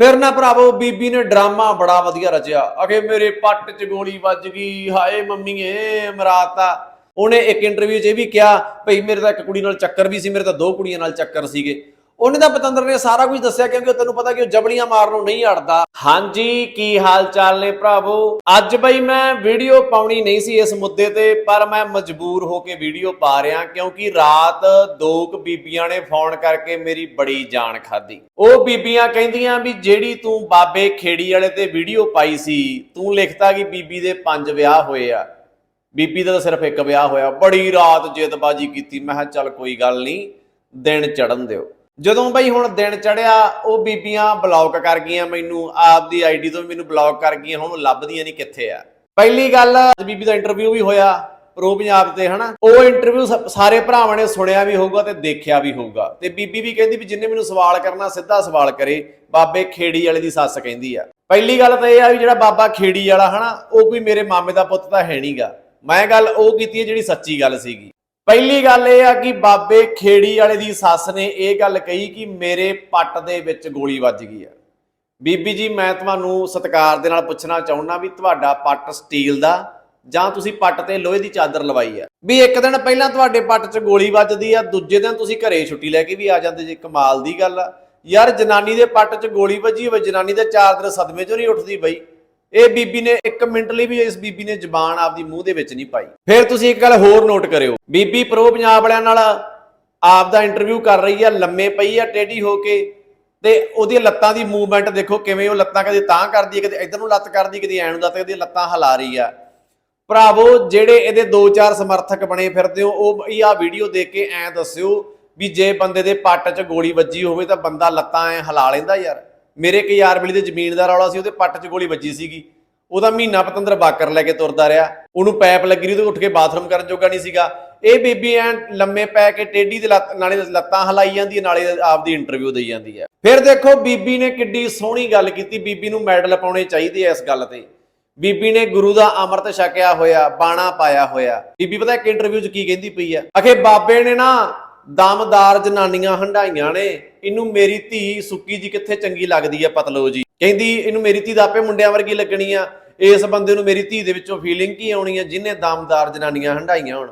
ਫਿਰ ਨਾ ਭਰਾਵੋ, ਬੀਬੀ ਨੇ ਡਰਾਮਾ ਬੜਾ ਵਧੀਆ ਰਚਿਆ। ਅਗੇ ਮੇਰੇ ਪੱਟ 'ਚ ਗੋਲੀ ਵੱਜ ਗਈ, ਹਾਏ ਮੰਮੀਏ, ਮਰਾਤਾ ਉਹਨੇ ਇੱਕ ਇੰਟਰਵਿਊ 'ਚ ਇਹ ਵੀ ਕਿਹਾ, ਭਈ ਮੇਰੇ ਤਾਂ ਇੱਕ ਕੁੜੀ ਨਾਲ ਚੱਕਰ ਵੀ ਸੀ, ਮੇਰੇ ਤਾਂ ਦੋ ਕੁੜੀਆਂ ਨਾਲ ਚੱਕਰ ਸੀਗੇ। ਉਹਨੇ ਤਾਂ ਪਤੰਦਰ ਨੇ ਸਾਰਾ ਕੁਝ ਦੱਸਿਆ ਕਿਉਂਕਿ ਤੈਨੂੰ ਪਤਾ ਕਿ ਉਹ ਜਬਲੀਆਂ ਮਾਰਨੋਂ ਨਹੀਂ ਅੜਦਾ ਹਾਂਜੀ, ਕੀ ਹਾਲ ਚਾਲ ਨੇ ਭਰਾਵੋ? ਅੱਜ ਬਈ ਮੈਂ ਵੀਡੀਓ ਪਾਉਣੀ ਨਹੀਂ ਸੀ ਇਸ ਮੁੱਦੇ ਤੇ, ਪਰ ਮੈਂ ਮਜਬੂਰ ਹੋ ਕੇ ਵੀਡੀਓ ਪਾ ਰਿਹਾ ਕਿਉਂਕਿ ਰਾਤ ਦੋ ਬੀਬੀਆਂ ਨੇ ਫੋਨ ਕਰਕੇ ਮੇਰੀ ਬੜੀ ਜਾਨ ਖਾਦੀ ਉਹ ਬੀਬੀਆਂ ਕਹਿੰਦੀਆਂ ਵੀ ਜਿਹੜੀ ਤੂੰ ਬਾਬੇ ਖੇੜੀ ਵਾਲੇ ਤੇ ਵੀਡੀਓ ਪਾਈ ਸੀ, ਤੂੰ ਲਿਖਤਾ ਕਿ ਬੀਬੀ ਦੇ ਪੰਜ ਵਿਆਹ ਹੋਏ ਆ। ਬੀਬੀ ਦਾ ਤਾਂ ਸਿਰਫ ਇੱਕ ਵਿਆਹ ਹੋਇਆ, ਬੜੀ ਰਾਤ ਜਿੱਦਬਾਜੀ ਕੀਤੀ। ਮੈਂ ਕਿਹਾ, ਚੱਲ ਕੋਈ ਗੱਲ ਨਹੀਂ, ਦਿਨ ਚੜਨ ਦਿਓ। ਜਦੋਂ ਬਈ ਹੁਣ ਦਿਨ ਚੜਿਆ, ਉਹ ਬੀਬੀਆਂ ਬਲੌਕ ਕਰ ਗਈਆਂ ਮੈਨੂੰ, ਆਪਦੀ ਆਈਡੀ ਤੋਂ ਵੀ ਮੈਨੂੰ ਬਲੌਕ ਕਰ ਗਈਆਂ, ਹੁਣ ਲੱਭਦੀਆਂ ਨਹੀਂ ਕਿੱਥੇ ਆ। ਪਹਿਲੀ ਗੱਲ ਬੀਬੀ ਦਾ ਇੰਟਰਵਿਊ ਵੀ ਹੋਇਆ, ਪ੍ਰੋ ਪੰਜਾਬ ਤੇ, ਹਨਾ? ਉਹ ਇੰਟਰਵਿਊ ਸਾਰੇ ਭਰਾਵਾਂ ਨੇ ਸੁਣਿਆ ਵੀ ਹੋਊਗਾ ਤੇ ਦੇਖਿਆ ਵੀ ਹੋਊਗਾ। ਤੇ ਬੀਬੀ ਵੀ ਕਹਿੰਦੀ ਵੀ ਜਿੰਨੇ ਮੈਨੂੰ ਸਵਾਲ ਕਰਨਾ, ਸਿੱਧਾ ਸਵਾਲ ਕਰੇ, ਬਾਬੇ ਖੇੜੀ ਵਾਲੇ ਦੀ ਸੱਸ ਕਹਿੰਦੀ ਆ। ਪਹਿਲੀ ਗੱਲ ਤਾਂ ਇਹ ਆ ਵੀ ਜਿਹੜਾ ਬਾਬਾ ਖੇੜੀ ਵਾਲਾ, ਹਨਾ, ਉਹ ਕੋਈ ਮੇਰੇ ਮਾਮੇ ਦਾ ਪੁੱਤ ਤਾਂ ਹੈ ਨਹੀਂਗਾ ਮੈਂ ਗੱਲ ਉਹ ਕੀਤੀ ਹੈ ਜਿਹੜੀ ਸੱਚੀ ਗੱਲ ਸੀਗੀ। ਪਹਿਲੀ ਗੱਲ ਇਹ ਆ ਕਿ ਬਾਬੇ ਖੇੜੀ ਵਾਲੇ ਦੀ ਸੱਸ ਨੇ ਇਹ ਗੱਲ ਕਹੀ ਕਿ ਮੇਰੇ ਪੱਟ ਦੇ ਵਿੱਚ ਗੋਲੀ ਵੱਜ ਗਈ ਆ। ਬੀਬੀ ਜੀ, ਮੈਂ ਤੁਹਾਨੂੰ ਸਤਿਕਾਰ ਦੇ ਨਾਲ ਪੁੱਛਣਾ ਚਾਹੁੰਦਾ ਵੀ ਤੁਹਾਡਾ ਪੱਟ ਸਟੀਲ ਦਾ ਜਾਂ ਤੁਸੀਂ ਪੱਟ ਤੇ ਲੋਹੇ ਦੀ ਚਾਦਰ ਲਵਾਈ ਆ? ਵੀ ਇੱਕ ਦਿਨ ਪਹਿਲਾਂ ਤੁਹਾਡੇ ਪੱਟ 'ਚ ਗੋਲੀ ਵੱਜਦੀ ਆ, ਦੂਜੇ ਦਿਨ ਤੁਸੀਂ ਘਰੇ ਛੁੱਟੀ ਲੈ ਕੇ ਵੀ ਆ ਜਾਂਦੇ ਜੇ, ਕਮਾਲ ਦੀ ਗੱਲ ਆ। ਯਾਰ ਜਨਾਨੀ ਦੇ ਪੱਟ 'ਚ ਗੋਲੀ ਵੱਜੀ ਹੋਵੇ, ਜਨਾਨੀ ਦੇ ਚਾਰ ਦਿਨ ਸਦਮੇ 'ਚੋਂ ਨਹੀਂ ਉੱਠਦੀ ਬਈ। ਇਹ ਬੀਬੀ ਨੇ ਇੱਕ ਮਿੰਟ ਲਈ ਵੀ ਇਸ ਬੀਬੀ ਨੇ ਜ਼ਬਾਨ ਆਪਦੀ ਮੂੰਹ ਦੇ ਵਿੱਚ ਨਹੀਂ ਪਾਈ। ਫਿਰ ਤੁਸੀਂ ਇੱਕ ਗੱਲ ਹੋਰ ਨੋਟ ਕਰਿਓ। ਬੀਬੀ ਪ੍ਰੋ ਪੰਜਾਬ ਵਾਲਿਆਂ ਨਾਲ ਆਪ ਦਾ ਇੰਟਰਵਿਊ ਕਰ ਰਹੀ ਆ, ਲੰਮੇ ਪਈ ਆ, ਟੇਢੀ ਹੋ ਕੇ, ਤੇ ਉਹਦੀਆਂ ਲੱਤਾਂ ਦੀ ਮੂਵਮੈਂਟ ਦੇਖੋ ਕਿਵੇਂ ਉਹ ਲੱਤਾਂ ਕਦੇ ਤਾਂ ਕਰਦੀ ਹੈ ਕਦੇ ਇਧਰ ਨੂੰ ਲੱਤ ਕਰਦੀ, ਕਦੇ ਐਂ ਨੂੰ ਲੱਤ, ਕਦੇ ਲੱਤਾਂ ਹਿਲਾ ਰਹੀ ਆ। ਭਰਾਵੋ, ਜਿਹੜੇ ਇਹਦੇ 2-4 ਸਮਰਥਕ ਬਣੇ ਫਿਰਦੇ ਹੋ, ਉਹ ਇਹ ਆ ਵੀਡੀਓ ਦੇਖ ਕੇ ਐਂ ਦੱਸਿਓ ਵੀ ਜੇ ਬੰਦੇ ਦੇ ਪੱਟ 'ਚ ਗੋਲੀ ਵੱਜੀ ਹੋਵੇ ਤਾਂ ਬੰਦਾ ਲੱਤਾਂ ਐ ਹਿਲਾ ਲੈਂਦਾ ਯਾਰ। ਮੇਰੇ ਇੱਕ ਯਾਰ ਬਲੀ ਦੇ ਜ਼ਮੀਨ ਦਾ ਸੀ, ਉਹਦੇ ਪੱਟ 'ਚ ਗੋਲੀ ਵੱਜੀ ਸੀਗੀ। ਉਹਦਾ ਮਹੀਨਾ ਪਤੰਦਰ ਬਾਕਰ ਲੈ ਕੇ ਤੁਰਦਾ ਰਿਹਾ। ਉਹਨੂੰ ਪੈਪ ਲੱਗੀ ਰਹੀ ਤੇ ਉੱਠ ਕੇ ਬਾਥਰੂਮ ਕਰਨ ਜੋਗਾ ਨਹੀਂ ਸੀਗਾ। ਇਹ ਬੀਬੀ ਐ ਲੰਮੇ ਪੈ ਕੇ ਟੇਢੀ ਦੇ ਨਾਲੇ ਲੱਤਾਂ ਹਲਾਈ ਜਾਂਦੀ ਹੈ, ਨਾਲੇ ਆਪਦੀ ਇੰਟਰਵਿਊ ਦੇਈ ਜਾਂਦੀ ਹੈ। ਫਿਰ ਦੇਖੋ, ਬੀਬੀ ਨੇ ਕਿੱਡੀ ਸੋਹਣੀ ਗੱਲ ਕੀਤੀ। ਬੀਬੀ ਨੂੰ ਮੈਡਲ ਪਾਉਣੇ ਚਾਹੀਦੇ ਐ ਇਸ ਗੱਲ ਤੇ। ਬੀਬੀ ਨੇ ਗੁਰੂ ਦਾ ਅੰਮ੍ਰਿਤ ਛਕਿਆ ਹੋਇਆ, ਬਾਣਾ ਪਾਇਆ ਹੋਇਆ। ਬੀਬੀ ਪਤਾ ਇੱਕ ਇੰਟਰਵਿਊ 'ਚ ਕੀ ਕਹਿੰਦੀ ਪਈ ਆ ਅਖੇ ਬਾਬੇ ਨੇ ਨਾ ਦਮਦਾਰ ਜਨਾਨੀਆਂ ਹੰਡਾਈਆਂ ਨੇ। ਇਹਨੂੰ ਮੇਰੀ ਧੀ ਸੁੱਕੀ ਜੀ ਕਿੱਥੇ ਚੰਗੀ ਲੱਗਦੀ ਆ ਪਤਲੋ ਜੀ। ਕਹਿੰਦੀ, ਇਹਨੂੰ ਮੇਰੀ ਧੀ ਦਾ ਆਪੇ ਮੁੰਡਿਆਂ ਵਰਗੀ ਲੱਗਣੀ ਆ। ਇਸ ਬੰਦੇ ਨੂੰ ਮੇਰੀ ਧੀ ਦੇ ਵਿੱਚੋਂ ਫੀਲਿੰਗ ਕੀ ਆਉਣੀ ਆ, ਜਿਹਨੇ ਦਮਦਾਰ ਜਨਾਨੀਆਂ ਹੰਡਾਈਆਂ ਹੋਣ।